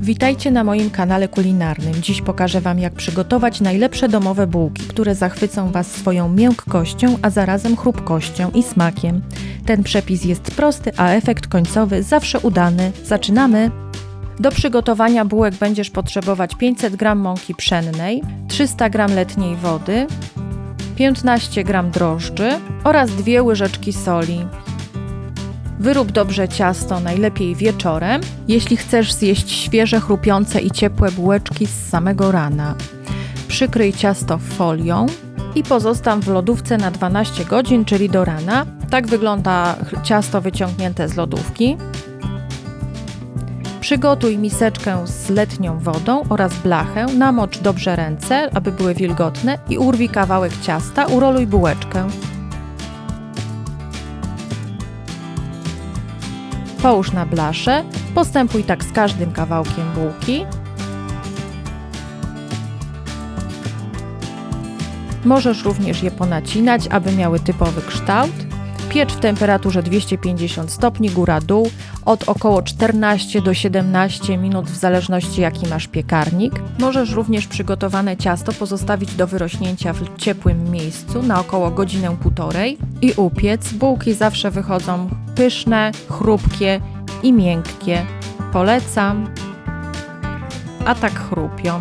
Witajcie na moim kanale kulinarnym. Dziś pokażę Wam, jak przygotować najlepsze domowe bułki, które zachwycą Was swoją miękkością, a zarazem chrupkością i smakiem. Ten przepis jest prosty, a efekt końcowy zawsze udany. Zaczynamy! Do przygotowania bułek będziesz potrzebować 500 g mąki pszennej, 300 g letniej wody, 15 g drożdży oraz 2 łyżeczki soli. Wyrób dobrze ciasto, najlepiej wieczorem, jeśli chcesz zjeść świeże, chrupiące i ciepłe bułeczki z samego rana. Przykryj ciasto folią i pozostaw w lodówce na 12 godzin, czyli do rana. Tak wygląda ciasto wyciągnięte z lodówki. Przygotuj miseczkę z letnią wodą oraz blachę, namocz dobrze ręce, aby były wilgotne i urwij kawałek ciasta, uroluj bułeczkę. Połóż na blaszę, postępuj tak z każdym kawałkiem bułki. Możesz również je ponacinać, aby miały typowy kształt. Piecz w temperaturze 250 stopni góra-dół od około 14 do 17 minut w zależności jaki masz piekarnik. Możesz również przygotowane ciasto pozostawić do wyrośnięcia w ciepłym miejscu na około godzinę półtorej i upiec. Bułki zawsze wychodzą pyszne, chrupkie i miękkie. Polecam. A tak chrupią.